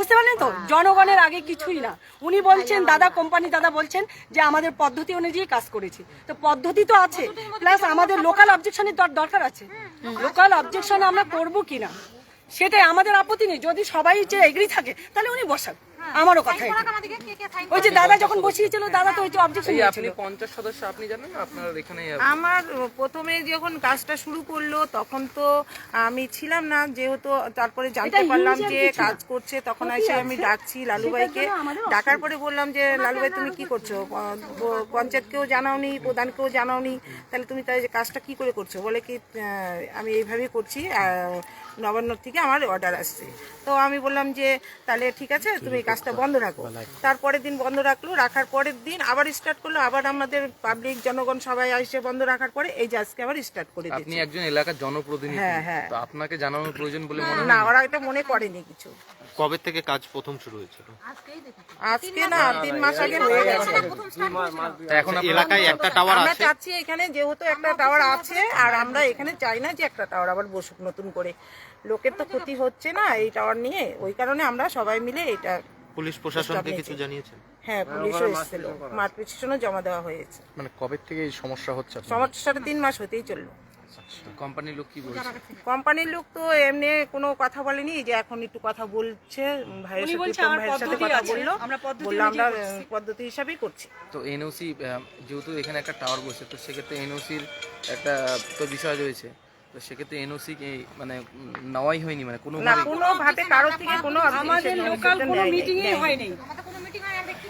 বুঝতে পারলেন তো? জনগণের আগে কিছুই না। উনি বলছেন দাদা কোম্পানি দাদা বলছেন যে আমাদের পদ্ধতি অনুযায়ী কাজ করেছি। তো পদ্ধতি তো আছে। প্লাস আমাদের লোকাল অবজেকশনের দরকার আছে। লোকাল অবজেকশন আমরা করব কিনা? সেটাই আমাদের আপত্তি নেই। যদি সবাই যে এগ্রি থাকে তাহলে উনি বসান আমারও কথা ওই যে দাদা যখন বসিয়েছিল দাদা তো ওই যে অবজেকশন আপনি পঞ্চাশ সদস্য আপনি জানেন আপনার এখানে আমার প্রথমে যখন কাজটা শুরু করল তখন তো আমি ছিলাম না যেহেতু তারপরে জানতে পারলাম যে কাজ করছে তখন এসে আমি ডাকছি লালুভাইকে। ডাকার পরে বললাম যে লালুভাই তুমি কি করছ? পঞ্চায়েতকেও জানাওনি প্রধানকেও জানাওনি। তাহলে তুমি তাই যে কাজটা কি করে করছ? বলে কি আমি এইভাবেই করছি নবান্ন থেকে আমার অর্ডার আসছে। তো আমি বললাম যে তাহলে ঠিক আছে তুমি কাজটা বন্ধ রাখো। তারপরের দিন বন্ধ রাখল রাখার পরের দিন আবার স্টার্ট করল আবার আমাদের পাবলিক জনগণ সবাই এসে বন্ধ রাখার পরে এই যে আজকে আবার স্টার্ট করে আপনি একজন এলাকার জনপ্রতিনিধি। হ্যাঁ, হ্যাঁ। তো আপনাকে জানানোর প্রয়োজন বলে মনে হয় না? ওরা এটা মনে করেনি কিছু। কবে থেকে কাজ প্রথম শুরু হয়েছিল? আজকে না তিন মাস আগে। হয়ে গেছে। তা এখন এলাকায় একটা টাওয়ার আছে? আমরা চাচ্ছি এখানে যেহেতু একটা টাওয়ার আছে আর আমরা এখানে চাই না যে একটা টাওয়ার আবার বসুক নতুন করে। লোকের তো ক্ষতি হচ্ছে না এই টাওয়ার নিয়ে। ওই কারণে আমরা সবাই মিলে এটা পুলিশ প্রশাসনকে কিছু জানিয়েছেন? হ্যাঁ পুলিশও এসেছিল। মাঠ পিটিশনও জমা দেওয়া হয়েছে। মানে কবে থেকে এই সমস্যা হচ্ছে সমস্যাটা তিন মাস হতেই চলল। কোম্পানির লোক কি বলছে? কোম্পানির লোক তো এমনি কোনো কথা বলেনি যে এখন একটু কথা বলছে। ভাইয়ের উনি সাথে বলছে প্রীতম আমার ভাইয়ের সাথে কথা বলল। আমরা পদ্ধতি বলল আমরা পদ্ধতি হিসাবেই করছি। তো এনওসি যেহেতু এখানে একটা টাওয়ার বসে তো সেক্ষেত্রে এনওসির একটা তো বিষয় রয়েছে। তো সেক্ষেত্রে এনওসি মানে নেওয়াই হয়নি মানে কোনো না কোনো ভাবে কারোর থেকে কোনো আমাদের লোকাল কোনো মিটিংই হয়নি।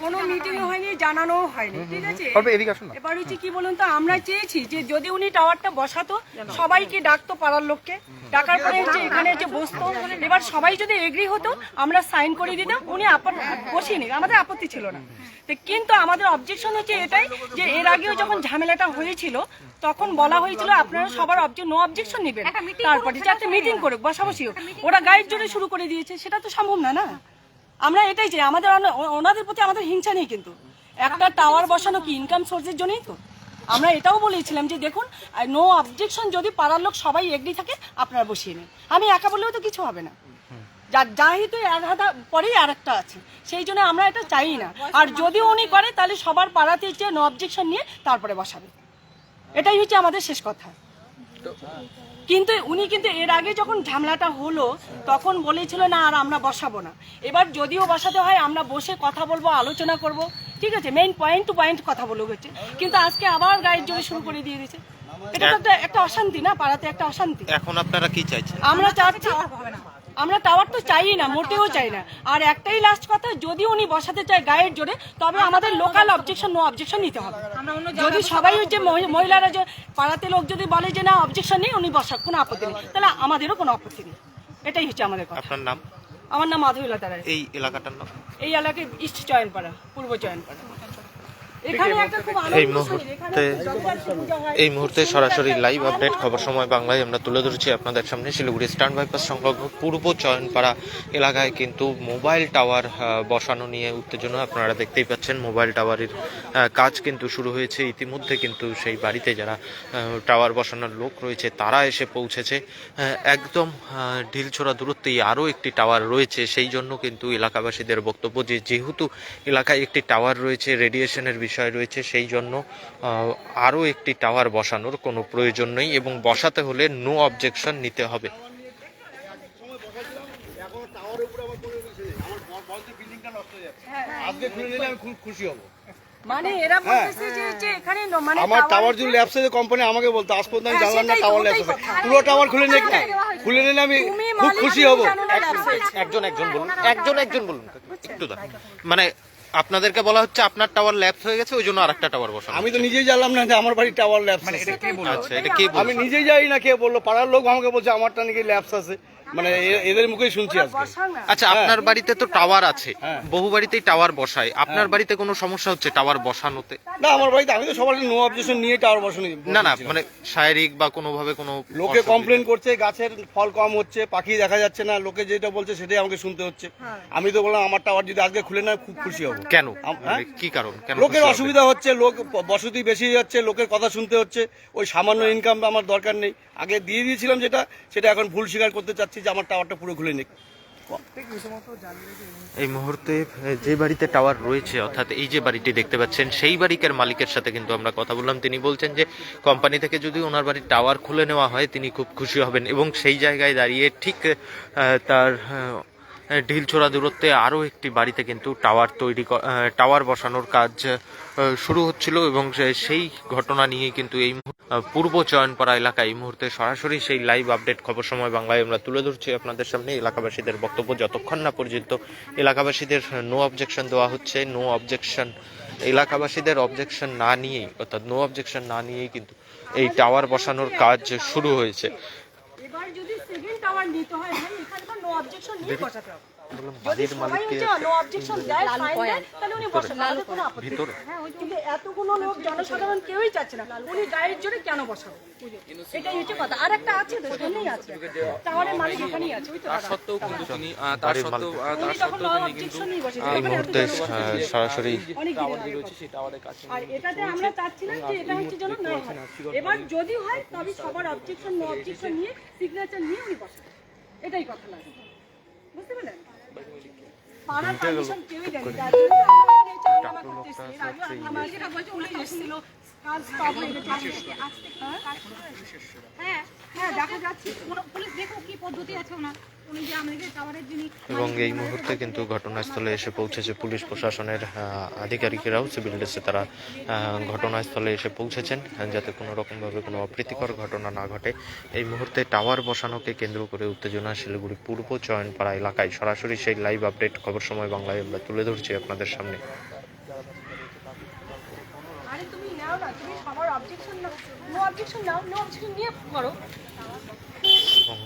কোনো মিটিং হয়নি। জানানো হয়নি ঠিক আছে? এদিকে আসুন এবার হচ্ছে কি বলুন তো আমরা চেয়েছি যে যদি উনি টাওয়ারটা বসাতো সবাইকে ডাকতো পাড়ার লোককে। ডাকার পরে হচ্ছে এখানে যে বসতো এবার সবাই যদি এগ্রি হতো আমরা সাইন করে দিতাম উনি আপন- বসিয়ে নিক আমাদের আপত্তি ছিল না। তো কিন্তু আমাদের অবজেকশন হচ্ছে এটাই যে এর আগেও যখন ঝামেলাটা হয়েছিল তখন বলা হয়েছিল আপনারা সবার অবজেক্ট নো অবজেকশন নেবেন। তারপরে যে একটা মিটিং করুক বসাবসি হোক। ওরা গাইড জোরে শুরু করে দিয়েছে সেটা তো সম্ভব না না? আমরা এটাই চাই, আমাদের ওনাদের প্রতি আমাদের হিংসা নেই কিন্তু। একটা টাওয়ার বসানো কি ইনকাম সোর্সের জন্যই তো? আমরা এটাও বলেছিলাম যে দেখুন নো অবজেকশন যদি পাড়ার লোক সবাই এগ্রি থাকে, আপনারা বসিয়ে নিন। আমি একা বললেও তো কিছু হবে না। যা যেহেতু এক হাতা পরেই আর একটা আছে। সেই জন্য আমরা এটা চাই না। আর যদি উনি করে, তাহলে সবার পাড়াতে যে নো অবজেকশন নিয়ে তারপরে বসাবে। এটাই হচ্ছে আমাদের শেষ কথা। কিন্তু উনি কিন্তু এর আগে যখন ঝামেলাটা হলো তখন বলেছিল না আর আমরা বসাবো না। এবার যদিও বসাতে হয় আমরা বসে কথা বলব আলোচনা করব। ঠিক আছে মেইন পয়েন্ট টু পয়েন্ট কথা বলে হচ্ছে। কিন্তু আজকে আবার গায়ের জোরে শুরু করে দিয়ে দিয়েছে। এটা তো একটা একটা অশান্তি না? পাড়াতে একটা অশান্তি। এখন আপনারা কি চাইছেন? আমরা চাচ্ছি আমরা টাওয়ার তো চাই না মোটেও চাই না। আর একটাই লাস্ট কথা যদি উনি বসাতে চায় গায়ের জোরে তবে আমাদের লোকাল অবজেকশন নো অবজেকশন নিতে হবে। যদি সবাই যে মহি- মহিলারা যে পাড়াতে লোক যদি বলে যে না অবজেকশন নেই উনি বসাক কোনো আপত্তি নেই। তাহলে আমাদেরও কোনো আপত্তি নেই। এটাই হচ্ছে আমাদের কথা। আপনার নাম? আমার নাম মাধবীলতা রায়। এই এলাকাটার নাম? এই এলাকায় ইস্ট চয়নপাড়া পূর্ব চয়নপাড়া এই মুহূর্তে। এই মুহূর্তে সরাসরি লাইভ আপডেট খবর সময় বাংলায় আমরা তুলে ধরছি আপনাদের সামনে শিলিগুড়ি স্টান বাইপাস সংলগ্ন পূর্ব চয়নপাড়া এলাকায় কিন্তু মোবাইল টাওয়ার বসানো নিয়ে উত্তেজনা আপনারা দেখতেই পাচ্ছেন। মোবাইল টাওয়ারের কাজ কিন্তু শুরু হয়েছে। ইতিমধ্যে কিন্তু সেই বাড়িতে যারা টাওয়ার বসানোর লোক রয়েছে তারা এসে পৌঁছেছে। একদম ঢিলছোড়া দূরত্বেই আরও একটি টাওয়ার রয়েছে। সেই জন্য কিন্তু এলাকাবাসীদের বক্তব্য যে যেহেতু এলাকায় একটি টাওয়ার রয়েছে রেডিয়েশনের বিষয় রয়েছে সেই জন্য আরও একটি টাওয়ার বসানোর কোনো প্রয়োজন নেই এবং বসাতে হলে নো অবজেকশন নিতে হবে। আজকে খুলে নিলে আমি খুব খুশি হব মানে এরা বলতেছে যে যে এখানে মানে আমার টাওয়ার যদি ল্যাপস কোম্পানি আমাকে বলতো আজ পর্যন্ত আমি হ্যাঁ, জানলাম না টাওয়ার ল্যাপস পুরো টাওয়ার খুলে খুলে নিলে আমি খুব খুশি হব। একজন একজন বলুন একজন একজন বলুন। একটু দাঁড়ান। মানে আপনাদেরকে বলা হচ্ছে আপনার টাওয়ার ল্যাপস হয়ে গেছে ওই জন্য আরেকটা টাওয়ার বসানো আমি তো নিজেই জানলাম না যে আমার বাড়ি টাওয়ার ল্যাপস মানে এটা কে বলছে আচ্ছা এটা কে আমি নিজেই জানি না কে বলল পাড়ার লোক আমাকে বলছে আমারটা নাকি ল্যাপস আছে। মানে এদের মুখেই শুনছি আজকে। আচ্ছা আপনার বাড়িতে তো টাওয়ার আছে। হ্যাঁ। বহু বাড়িতেই টাওয়ার বসায়। আপনার বাড়িতে কোনো সমস্যা হচ্ছে টাওয়ার বসানোতে? না আমার বাড়িতে আমি তো সবার নো অবজেকশন নিয়ে টাওয়ার বসানি না না মানে শারীরিক বা কোনোভাবে কোনো লোকে? কমপ্লেন করছে গাছের ফল কম হচ্ছে পাখি দেখা যাচ্ছে না লোকে যেটা বলছে সেটাই আমাকে শুনতে হচ্ছে। আমি তো বললাম আমার টাওয়ার যদি আজকে খুলে না খুব খুশি হব। কেন? মানে হ্যাঁ? কি কারণ? কেন লোকের অসুবিধা হচ্ছে লোক বসতি বেশি যাচ্ছে লোকের কথা শুনতে হচ্ছে ওই সামান্য ইনকাম আমার দরকার নেই। আগে দিয়ে দিয়েছিলাম যেটা সেটা এখন ভুল স্বীকার করতে চাচ্ছি যে আমার টাওয়ারটা পুরো খুলে নিক। এই মুহূর্তে যে বাড়িতে টাওয়ার রয়েছে, অর্থাৎ এই যে বাড়িটি দেখতে পাচ্ছেন, সেই বাড়িকার মালিকের সাথে কিন্তু আমরা কথা বললাম। তিনি বলছেন যে, কোম্পানি থেকে যদি ওনার বাড়ির টাওয়ার খুলে নেওয়া হয়, তিনি খুব খুশি হবেন এবং সেই জায়গায় দাঁড়িয়ে ঠিক তার ঢিলছোড়া দূরত্বে আরও একটি বাড়িতে কিন্তু টাওয়ার তৈরি টাওয়ার বসানোর কাজ শুরু হচ্ছিল এবং সেই ঘটনা নিয়ে কিন্তু এই পূর্ব চয়নপাড়া এলাকায় এই মুহূর্তে সরাসরি সেই লাইভ আপডেট খবর সময় বাংলায় আমরা তুলে ধরছি আপনাদের সামনে। এলাকাবাসীদের বক্তব্য যতক্ষণ না পর্যন্ত এলাকাবাসীদের নো অবজেকশন দেওয়া হচ্ছে। নো অবজেকশন এলাকাবাসীদের অবজেকশন না নিয়েই, অর্থাৎ নো অবজেকশন না নিয়েই কিন্তু এই টাওয়ার বসানোর কাজ শুরু হয়েছে। এবার যদি সেকেন্ড টাওয়ার নিতে হয় ভাই এখানকার নো অবজেকশন নিয়ে বসাতে হবে। বাড়ির মালিককে হচ্ছে নো অবজেকশন দেয় ফাইন দেয় তাহলে উনি বসান আমাদের কোনো আপত্তি নেই। ভিতরে? হ্যাঁ কিন্তু এতগুলো লোক জনসাধারণ কেউই চাচ্ছে না। উনি গায়ের জোরে কেন বসাবো এটাই হচ্ছে কথা। আর একটা আছে তো এখানেই আছে। টাওয়ারের মালিক এখানেই আছে ওই তো তার সত্ত্বেও কিন্তু তিনি তার সত্ত্বেও তার সত্ত্বেও তিনি কিন্তু অবজেকশন নিয়ে বসেছে এই এখানে এত মুহূর্তে জোরে বসানো আহ, সরাসরি আর এটাতে আমরা চাচ্ছিলাম যে এটা হচ্ছে যেন না হয়। এবার যদি হয় তবে সবার অবজেকশন নো অবজেকশন নিয়ে সিগনেচার নিয়ে উনি বসেন। এটাই কথা লাগে বুঝতে পারলেন পাড়ার পারমিশন কেউই দেয়নি। তার জন্য আমরা এখানে চাকরিমা করতেছি। এর আগেও আমার যেটা বলছে উনি এসেছিল কাজ stop হয়ে? গেছে। হ্যাঁ হ্যাঁ দেখা যাচ্ছে। পুলিশ দেখো কি পদ্ধতি আছে ওনার। এবং এই মুহূর্তে কিন্তু ঘটনাস্থলে এসে পৌঁছেছে পুলিশ প্রশাসনের আধিকারিকেরাও সিভিল ড্রেসে তারা ঘটনাস্থলে এসে পৌঁছেছেন যাতে কোনো রকমভাবে কোনো অপ্রীতিকর ঘটনা না ঘটে। এই মুহূর্তে টাওয়ার বসানোকে কেন্দ্র করে উত্তেজনা শিলিগুড়ি পূর্ব চয়নপাড়া এলাকায়। সরাসরি সেই লাইভ আপডেট খবর সময় বাংলায় আমরা তুলে ধরছি আপনাদের সামনে। আরে তুমি নাও না তুমি সবার অবজেকশন নাও। নো অবজেকশন নাও নো অবজেকশন নিয়ে করো এবং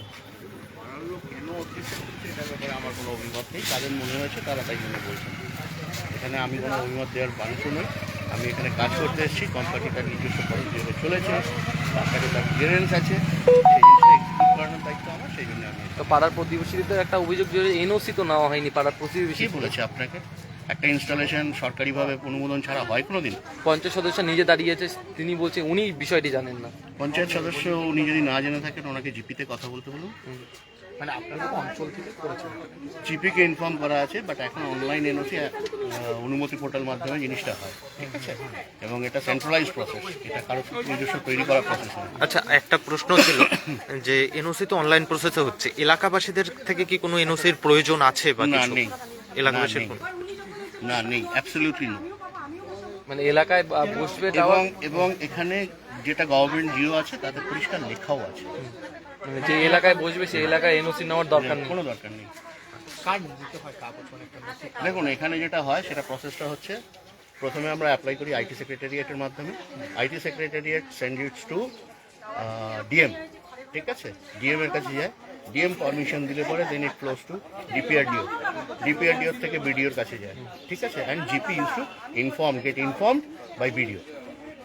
ব্যাপারে আমার কোনো অভিমত নেই। তাদের মনে হয়েছে তারা তাই জন্য বলছেন। এখানে আমি কোনো অভিমত দেওয়ার মানুষও নই। আমি এখানে কাজ করতে এসেছি। কোম্পানি তার নিজস্ব হিসেবে চলেছে। তার কাছে তার ক্লিয়ারেন্স আছে। সেই জিনিসটা এক্সিকিউট করানোর দায়িত্ব আমার সেই জন্য আমি তো পাড়ার প্রতিবেশীদের একটা অভিযোগ যে এনওসি তো নেওয়া হয়নি পাড়ার প্রতিবেশী। বলেছে আপনাকে? একটা ইনস্টলেশন সরকারিভাবে অনুমোদন ছাড়া হয় কোনো দিন পঞ্চায়েত সদস্য নিজে দাঁড়িয়েছে তিনি বলছে উনি বিষয়টি জানেন না। পঞ্চায়েত সদস্য উনি যদি না জেনে থাকেন ওনাকে জিপিতে কথা বলতে বলুন। মানে আপনাদের অঞ্চল থেকে করেছেন। জিপিকে ইনফর্ম করা আছে বাট এখন অনলাইন এনওসি অনুমতি পোর্টাল মাধ্যমে জিনিসটা হয় ঠিক আছে? এবং এটা সেন্ট্রালাইজ প্রসেস এটা কারও নিজস্ব তৈরি করা প্রসেস আচ্ছা একটা প্রশ্ন ছিল যে এনওসি তো অনলাইন প্রসেসে হচ্ছে এলাকাবাসীদের থেকে কি কোনো এনওসির প্রয়োজন আছে বা না, নেই। এলাকাবাসীর না, নেই। কোনো? না নেই অ্যাবসলিউটলি নো মানে এলাকায় বসবে এবং এবং এখানে যেটা গভর্নমেন্ট জিও আছে তাতে পরিষ্কার লেখাও আছে। যে এলাকায় বসবে সেই এলাকায় এনওসি নেওয়ার দরকার নেই। কোনো দরকার নেই। দেখুন এখানে যেটা হয় সেটা প্রসেসটা হচ্ছে প্রথমে আমরা অ্যাপ্লাই করি আইটি সেক্রেটারিয়েটের মাধ্যমে। IT secretariat send it's to DM ঠিক আছে? ডিএম এর কাছে যায়। ডিএম পারমিশন দিলে পরে then it close to DPRDO DPRDO থেকে বিডিওর কাছে যায় ঠিক আছে? And GP use to inform get inform by BDO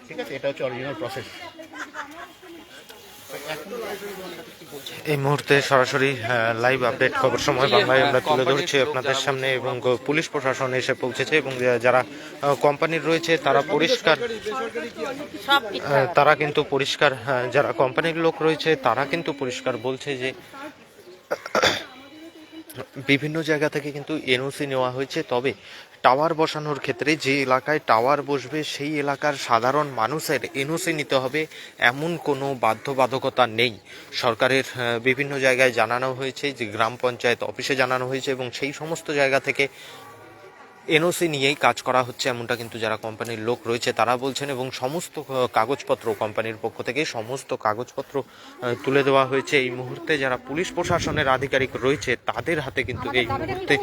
ঠিক আছে? এটা হচ্ছে অরিজিনাল প্রসেস এই মুহূর্তে সরাসরি লাইভ আপডেট খবর সময় বাংলায় আমরা তুলে ধরছি আপনাদের সামনে এবং পুলিশ প্রশাসন এসে পৌঁছেছে এবং যারা কোম্পানির রয়েছে তারা পরিষ্কার তারা কিন্তু পরিষ্কার যারা কোম্পানির লোক রয়েছে তারা কিন্তু পরিষ্কার বলছে যে বিভিন্ন জায়গা থেকে কিন্তু এনওসি নেওয়া হয়েছে। তবে টাওয়ার বসানোর ক্ষেত্রে যে এলাকায় টাওয়ার বসবে, সেই এলাকার সাধারণ মানুষের এনওসি নিতে হবে। এমন কোনো বাধ্যবাধকতা নেই। সরকারের বিভিন্ন জায়গায় জানানো হয়েছে যে গ্রাম পঞ্চায়েত অফিসে জানানো হয়েছে এবং সেই সমস্ত জায়গা থেকে এনওসি নিয়েই কাজ করা হচ্ছে এমনটা কিন্তু যারা কোম্পানির লোক রয়েছে তারা বলছেন এবং সমস্ত কাগজপত্র কোম্পানির পক্ষ থেকে সমস্ত কাগজপত্র তুলে দেওয়া হয়েছে। এই মুহূর্তে যারা পুলিশ প্রশাসনের আধিকারিক রয়েছে তাদের হাতে কিন্তু এই মুহূর্তে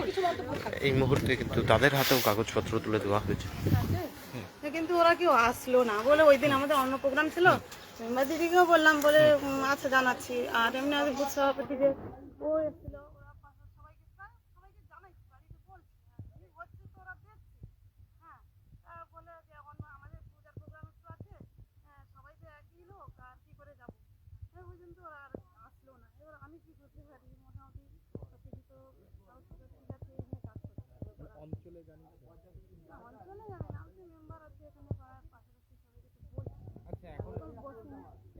এই মুহূর্তে কিন্তু তাদের হাতেও কাগজপত্র তুলে দেওয়া হয়েছে। কিন্তু ওরা কেউ আসলো না বলে ওই দিন আমাদের অন্য প্রোগ্রাম ছিল। মেম্বার দিদিকেও বললাম বলে আচ্ছা জানাচ্ছি। আর এমনি আমাদের বুথ সভাপতি যে ও এসেছিল ওরা পাশার সবাইকে প্রায় সবাইকে জানাইছি বাড়িতে বলছি হ্যাঁ, এই হচ্ছে তো ওরা দেখছে হ্যাঁ আর বলে যে অন্য আমাদের পূজার প্রোগ্রাম একটু আছে হ্যাঁ সবাই তো একই লোক আর কি করে যাব সে পর্যন্ত ওরা আর আসলো না এবার আমি কি করতে পারি মোটামুটি সবকিছু তো কাগজপত্র ঠিক আছে এই নিয়ে কাজ করতে হবে। অঞ্চলে জানি না অঞ্চলে জানি না আমি তো মেম্বার আছে এখানে পাড়ার পাশাপাশি সবাইকে তো বলছি আচ্ছা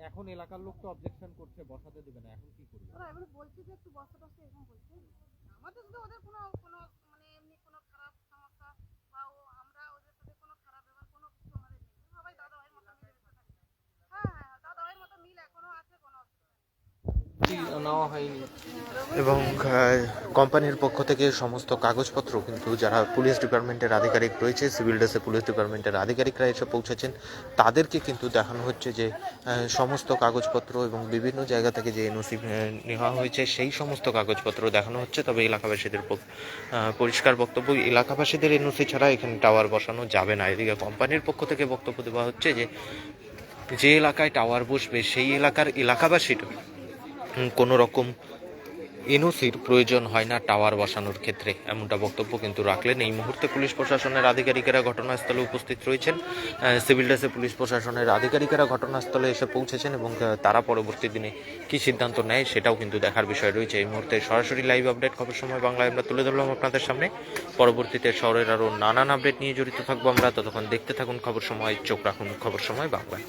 এখন এলাকার লোক তো অবজেকশন করছে, বসাতে দেবে না, এখন কি করবে? ওরা এবারে বলছে যে একটু বসে বসে এরকম বলছে। আমাদের তো ওদের কোনো কোনো মানে এমনি কোনো খারাপ সমস্যা বা ও আমরা ওদের সাথে কোনো খারাপ ব্যাপার কোনো কিছু আমাদের নেই সবাই দাদা ভাইয়ের মতো মিলে মিশে থাকি হ্যাঁ হ্যাঁ দাদা ভাইয়ের মতো মিল এখনও আছে কোনো অসুবিধা নেই নেওয়া হয়নি। এবং কোম্পানির পক্ষ থেকে সমস্ত কাগজপত্র কিন্তু যারা পুলিশ ডিপার্টমেন্টের আধিকারিক রয়েছে, সিভিল ড্রেসে পুলিশ ডিপার্টমেন্টের আধিকারিকরা এসে পৌঁছেছেন, তাদেরকে কিন্তু দেখানো হচ্ছে যে সমস্ত কাগজপত্র এবং বিভিন্ন জায়গা থেকে যে এনওসি নেওয়া হয়েছে সেই সমস্ত কাগজপত্র দেখানো হচ্ছে। তবে এলাকাবাসীদের পরিষ্কার বক্তব্য, এলাকাবাসীদের এনওসি ছাড়া এখানে টাওয়ার বসানো যাবে না। এদিকে কোম্পানির পক্ষ থেকে বক্তব্য দেওয়া হচ্ছে যে যে এলাকায় টাওয়ার বসবে সেই এলাকার এলাকাবাসীর কোনো রকম এনওসির প্রয়োজন হয় না টাওয়ার বসানোর ক্ষেত্রে। এমনটা বক্তব্য কিন্তু রাখলেন। এই মুহূর্তে পুলিশ প্রশাসনের আধিকারিকেরা ঘটনাস্থলে উপস্থিত রয়েছেন। সিভিল ড্রেসে পুলিশ প্রশাসনের আধিকারিকেরা ঘটনাস্থলে এসে পৌঁছেছেন এবং তারা পরবর্তী দিনে কী সিদ্ধান্ত নেয় সেটাও কিন্তু দেখার বিষয় রয়েছে। এই মুহূর্তে সরাসরি লাইভ আপডেট, খবর সময় বাংলায় আমরা তুলে ধরলাম আপনাদের সামনে। পরবর্তীতে শহরের আরও নানান আপডেট নিয়ে জড়িত থাকব আমরা। ততক্ষণ দেখতে থাকুন খবর সময়, চোখ রাখুন খবর সময় বাংলায়